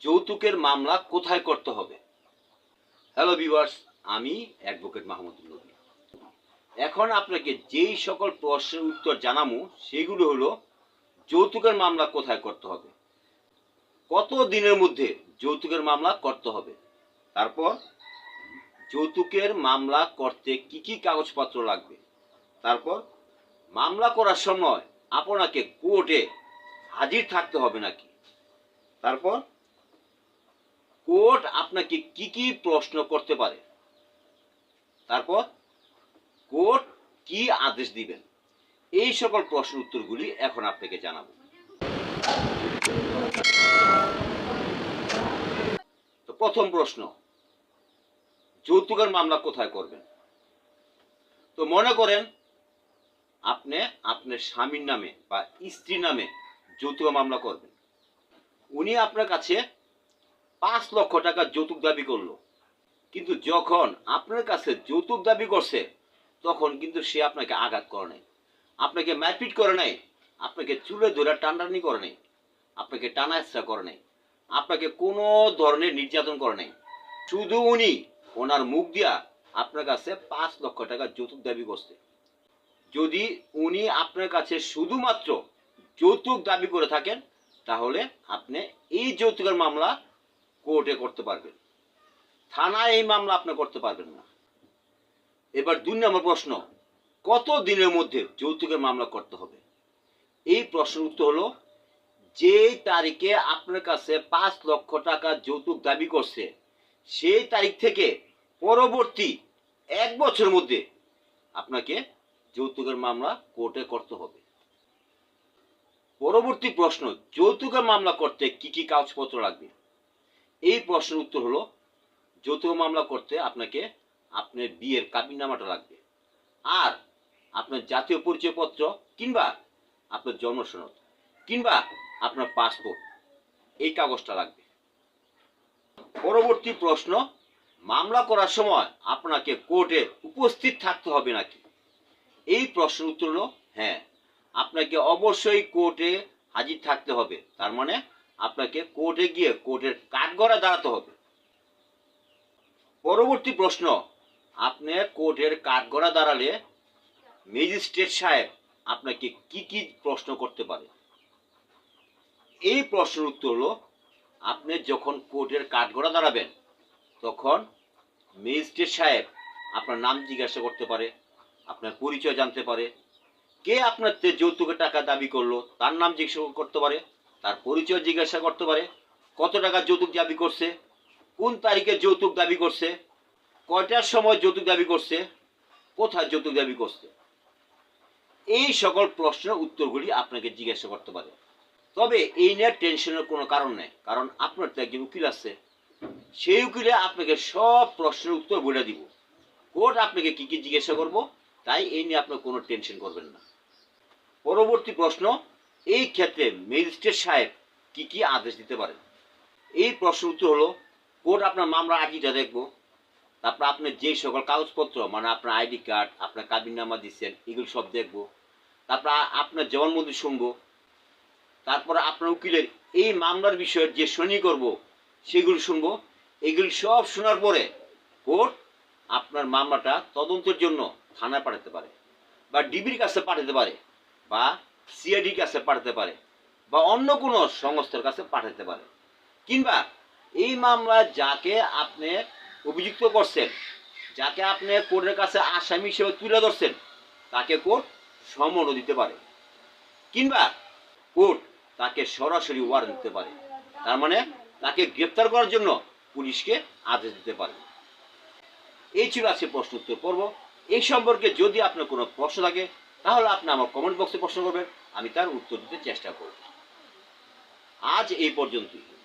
যৌতুকের মামলা কোথায় করতে হবে? হ্যালো ভিউয়ার্স আমি অ্যাডভোকেট মাহমুদুল নবী। এখন আপনাকে যেই সকল প্রশ্নের উত্তর জানাব, সেগুলো হলো, যৌতুকের মামলা কোথায় করতে হবে? কত দিনের মধ্যে যৌতুকের মামলা করতে হবে? তারপর, যৌতুকের মামলা করতে কি কি কাগজপত্র লাগবে? তারপর, মামলা করার সময় আপনাকে কোর্টে হাজির থাকতে হবে নাকি? তারপর কোর্ট আপনাকে কি কি প্রশ্ন করতে পারে? তারপর কোর্ট কি আদেশ দিবেন? এই সকল প্রশ্ন উত্তরগুলি এখন আপনাকে জানাব। তো প্রথম প্রশ্ন, যৌতুকের মামলা কোথায় করবেন? তো মনে করেন আপনি আপনার স্বামীর নামে বা স্ত্রীর নামে যৌতুক মামলা করবেন। উনি আপনার কাছে পাঁচ লক্ষ টাকা যৌতুক দাবি করল। কিন্তু যখন আপনার কাছে যৌতুক দাবি করছে, তখন কিন্তু সে আপনাকে আঘাত করে নাই। আপনাকে মারপিট করে নাই। আপনাকে চুলে ধরে টানটানি করে নাই। আপনাকে টানা ইচ্ছা করে নাই। আপনাকে কোনো ধরনের নির্যাতন করে নাই। শুধু উনি ওনার মুখ দিয়া আপনার কাছে পাঁচ লক্ষ টাকা যৌতুক দাবি করছে। যদি উনি আপনার কাছে শুধুমাত্র যৌতুক দাবি করে থাকেন, তাহলে আপনি এই যৌতুকের মামলা কোর্টে করতে পারবেন। থানায় এই মামলা আপনি করতে পারবেন না। এবার দুই নম্বর প্রশ্ন কত দিনের মধ্যে যৌতুকের মামলা করতে হবে? এই প্রশ্নের উত্তর হলো যে তারিখে আপনার কাছে পাঁচ লক্ষ টাকা যৌতুক দাবি করছে, সেই তারিখ থেকে পরবর্তী এক বছরের মধ্যে আপনাকে যৌতুকের মামলা কোর্টে করতে হবে। পরবর্তী প্রশ্ন, যৌতুকের মামলা করতে কি কি কাগজপত্র লাগবে? এই প্রশ্নের উত্তর হলো যৌতুক মামলা করতে আপনাকে আপনার বিয়ের কাবিননামাটা লাগবে। আর আপনার জাতীয় পরিচয়পত্র কিংবা আপনার জন্ম সনদ কিংবা আপনার পাসপোর্ট, এই কাগজটা লাগবে। পরবর্তী প্রশ্ন, মামলা করার সময় আপনাকে কোর্টে উপস্থিত থাকতে হবে নাকি? এই প্রশ্নের উত্তর হলো হ্যাঁ আপনাকে অবশ্যই কোর্টে হাজির থাকতে হবে। তার মানে আপনাকে কোর্টে গিয়ে কোর্টের কাঠগড়া দাঁড়াতে হবে। পরবর্তী প্রশ্ন, আপনি কোর্টের কাঠগড়া দাঁড়ালে ম্যাজিস্ট্রেট সাহেব আপনাকে কি কি প্রশ্ন করতে পারে? এই প্রশ্নের উত্তর হলো, আপনি যখন কোর্টের কাঠগড়া দাঁড়াবেন, তখন ম্যাজিস্ট্রেট সাহেব আপনার নাম জিজ্ঞাসা করতে পারে, আপনার পরিচয় জানতে পারে। কে আপনার যৌতুকের টাকা দাবি করল, তার নাম জিজ্ঞাসা করতে পারে। তার পরিচয় জিজ্ঞাসা করতে পারে, কত টাকা যৌতুক দাবি করছে, কোন তারিখে যৌতুক দাবি করছে, কয়টার সময় যৌতুক দাবি করছে, কোথায় যৌতুক দাবি করছে। এই সকল প্রশ্নের উত্তরগুলি আপনাকে জিজ্ঞাসা করতে পারে। তবে এই নিয়ে টেনশনের কোনো কারণ নেই, কারণ আপনার তো একজন উকিল আছে। সেই উকিলে আপনাকে সব প্রশ্নের উত্তর বলে দিব। কোর্ট আপনাকে কি কি জিজ্ঞাসা করব, তাই এই নিয়ে আপনার কোনো টেনশন করবেন না। পরবর্তী প্রশ্ন এই ক্ষেত্রে ম্যাজিস্ট্রেট সাহেব কি কি আদেশ দিতে পারেন এই প্রশ্নের উত্তর হলো, কোর্ট আপনার মামলা আর্জিটা দেখব। তারপর আপনার যে সকল কাগজপত্র মানে আপনার আইডি কার্ড, আপনার কাবিননামা দিচ্ছেন, এগুলো সব দেখব। তারপর আপনার জবানবন্দি শুনব। তারপর আপনার উকিলের এই মামলার বিষয়ে যে শুনি করব, সেগুলো শুনব। এগুলি সব শোনার পরে কোর্ট আপনার মামলাটা তদন্তের জন্য থানায় পাঠাতে পারে বা ডিবির কাছে পাঠাতে পারে বা সিআইডির কাছে পাঠাতে পারে বা অন্য কোনো সংস্থার কাছে পাঠাতে পারে। কিংবা এই মামলা যাকে আপনি অভিযুক্ত করছেন, যাকে আপনি কোর্টের কাছে আসামি হিসেবে তুলে ধরছেন, তাকে কোর্ট সমনও দিতে পারে। কিংবা কোর্ট তাকে সরাসরি ওয়ারেন্ট দিতে পারে। তার মানে তাকে গ্রেপ্তার করার জন্য পুলিশকে আদেশ দিতে পারে। এই ছিল আজকে প্রশ্ন উত্তর পর্ব। এই সম্পর্কে যদি আপনার কোনো প্রশ্ন থাকে তাহলে আপনি আমার কমেন্ট বক্সে প্রশ্ন করবেন, আমি তার উত্তর দিতে চেষ্টা করব। আজ এই পর্যন্তই।